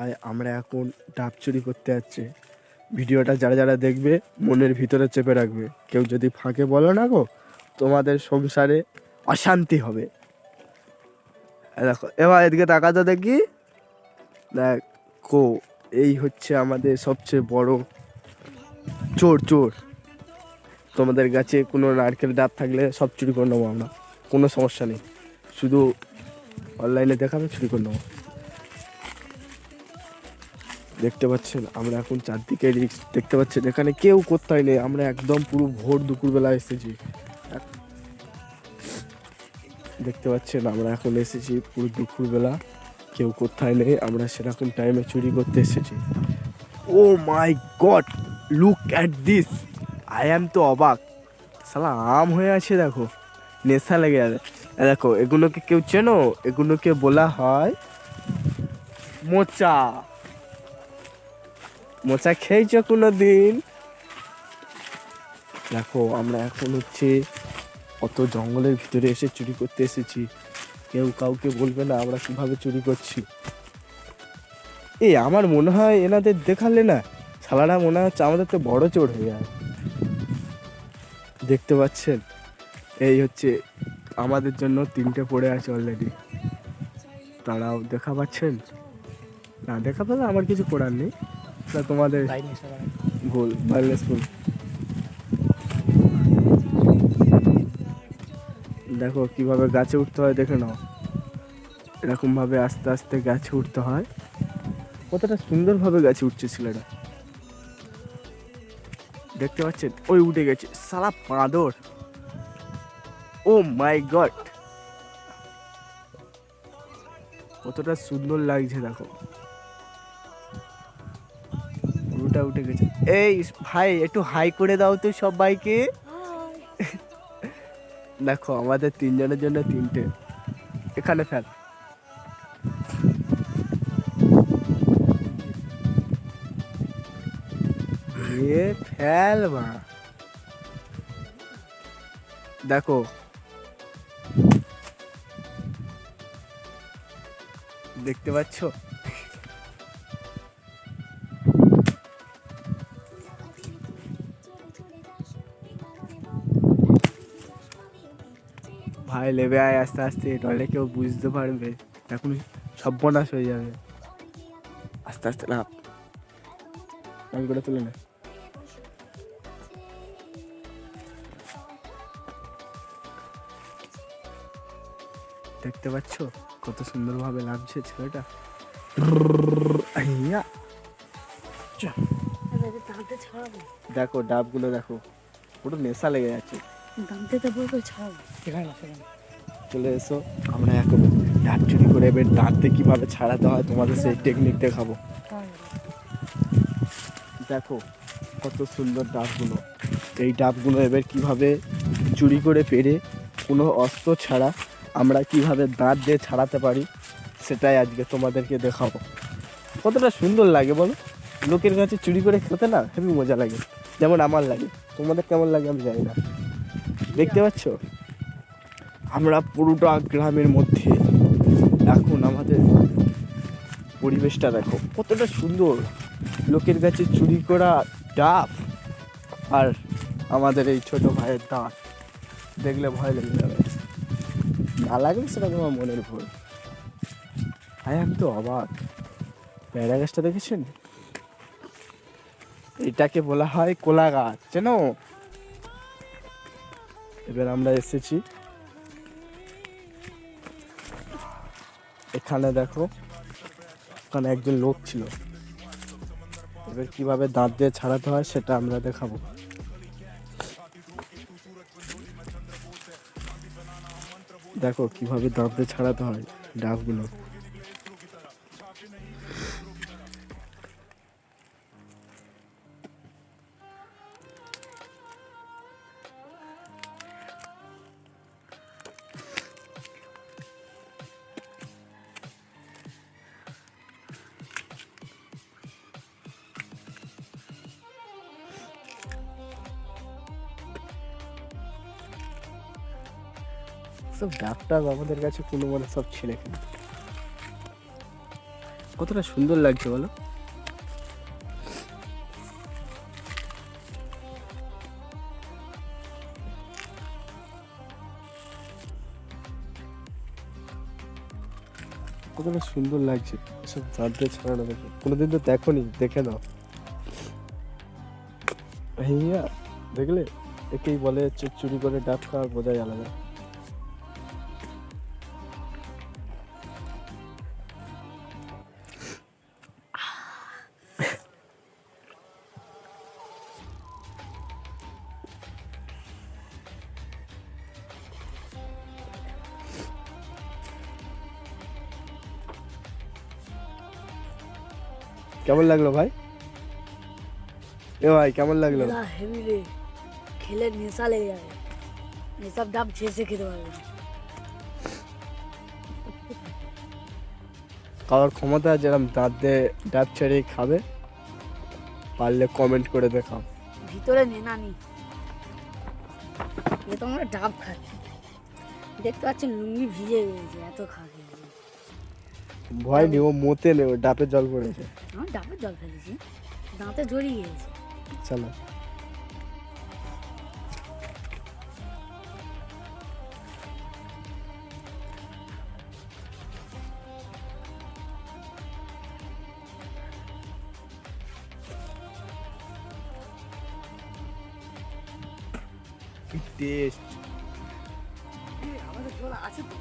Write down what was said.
আর আমরা এখন ডাব চুরি করতে যাচ্ছি। ভিডিওটা যারা যারা দেখবে, মনের ভিতরে চেপে রাখবে। কেউ যদি ফাঁকে বলো না গো, তোমাদের সংসারে অশান্তি হবে। দেখো, এবার এদিকে তাকাতে দেখি। দেখ এই হচ্ছে আমাদের সবচেয়ে বড় চোর চোর। তোমাদের কাছে কোনো নারকেল ডাব থাকলে সব চুরি করে নেব আমরা। কোনো সমস্যা নেই। শুধু অনলাইনে দেখাবে, চুরি করে নেব। দেখতে পাচ্ছেন, আমরা এখন চারদিকে রিক্স দেখতে পাচ্ছেন, এখানে কেউ কোথায় নেই, আমরা একদম পুরো ভোর দুপুরবেলা এসেছি। দেখতে পাচ্ছেন, আমরা এখন এসেছি পুরো দুপুরবেলা, কেউ কোথায় নেই, আমরা সেরকম টাইমে চুরি করতে এসেছি। ও my God look at this I am তো অবাক। সালা আম হয়ে আছে, দেখো, নেশা লেগে যাবে দেখো, এগুলোকে কেউ চেনো? এগুলোকে বলা হয় মোচা। মোচা খেয়েছ কোনো দিন দেখো, আমরা এখন হচ্ছে অত জঙ্গলের ভিতরে এসে চুরি করতে এসেছি। কেউ কাউকে বলবে না আমরা কীভাবে চুরি করছি। এই, আমার মনে হয় এনাদের দেখালে না শালারা মনে হচ্ছে আমাদের তো বড় চোর হয়ে যায়। দেখতে পাচ্ছেন? এই হচ্ছে আমাদের জন্য তিনটে পড়ে আছে অলরেডি তারাও দেখা পাচ্ছেন? না, দেখা পেলে আমার কিছু করার নেই। তোমাদের ভুল ভাইলেস ভুল। দেখো কীভাবে গাছে উঠতে হয় দেখে নাও। এরকম ভাবে আস্তে আস্তে গাছে উঠতে হয়। কতটা সুন্দরভাবে গাছে উঠছে ছেলেটা দেখতে পাচ্ছেন? ওই উঠে গেছে। সারা পাঁদর ও মাই গড। কতটা সুন্দর লাগছে দেখো। পুরোটা উঠে গেছে। এই ভাই, একটু হাই করে দাও তো সবাইকে। দেখো, আমাদের তিনজনের জন্য তিনটে। এখানে ফেল। ফেল মা। দেখো। দেখতে পাচ্ছ? ভাই লেবে আয় আস্তে আস্তে নইলে কেউ বুঝতে পারবে। এখন সর্বনাশ হয়ে যাবে। আস্তে আস্তে না আমি করে তুলে না। দেখতে পাচ্ছ? কত সুন্দরভাবে লাগছে ছেলেটা। দেখো ডাবগুলো দেখো। পুরো নেশা লেগে যাচ্ছে। দাঁতে চলে এসো আমরা এখন ডাব চুরি করে এবার দাঁতে কীভাবে ছাড়াতে হয় তোমাদের সেই টেকনিক দেখাবো। দেখো কত সুন্দর ডাবগুলো। এই ডাবগুলো এবার কীভাবে চুরি করে পেরে কোনো অস্ত্র ছাড়া আমরা কীভাবে দাঁত দিয়ে ছাড়াতে পারি সেটাই আজকে তোমাদেরকে দেখাবো। কতটা সুন্দর লাগে বলো? লোকের কাছে চুরি করে খেতে না হেবি মজা লাগে যেমন আমার লাগে। তোমাদের কেমন লাগে আমি জানি না। দেখতে পাচ্ছ? আমরা পুরোটা গ্রামের মধ্যে। এখন আমাদের পরিবেশটা দেখো, কতটা সুন্দর। লোকের কাছে চুরি করা ডাব আর আমাদের এই ছোট ভাইয়ের দাঁত। দেখলে ভয় লেগে যাবে। না লাগলে সেটা তোমার মনের ভুল। ভাই আমি তো অবাক। প্যারা গাছটা দেখেছেন? এটাকে বলা হয় কোলা গাছ চেনো এবার আমরা এসেছি। এখানে দেখো, ওখানে একজন লোক ছিল। এবার কীভাবে দাঁত দিয়ে ছাড়াতে হয় সেটা আমরা দেখাবো। দেখো কীভাবে দাঁত দিয়ে ছাড়াতে হয় ডাবগুলো সব ডাক্তার আমাদের কাছে কোনো মানে সব ছেলে খেলে কতটা সুন্দর লাগছে বলো? কতটা সুন্দর লাগছে। এসব জানতে ছড়ানো দেখে। কোনোদিন তো দেখোনি, দেখে নাও। হ্যাঁ দেখলে? একেই বলে চুরি করে ডাব খাওয়ার বোঝাই আলাদা। কেমন লাগল ভাই? এ ভাই কেমন লাগল? হেভি রে। খেলে নেশা লেগে যাবে। এসব ডাব ছেঁচে খেতে পারবে। খাওয়ার ক্ষমতা যেরকম দাঁত দিয়ে ডাব ছেড়ে খাবে পারলে কমেন্ট করে দেখাও। ভিতরে নেনা নি এ তো আমরা ডাব খাচ্ছি। দেখতে পাচ্ছেন লুঙ্গি ভিজে গেছে এত খা খেয়েছি ভয় নেই ও মতে নেই ও ডাবে জল পড়েছে। আমার ডাবের জল ফেলেছি। দাঁতে জড়িয়ে গেছে চলো। টেস্ট আমাদের জল আছে তো।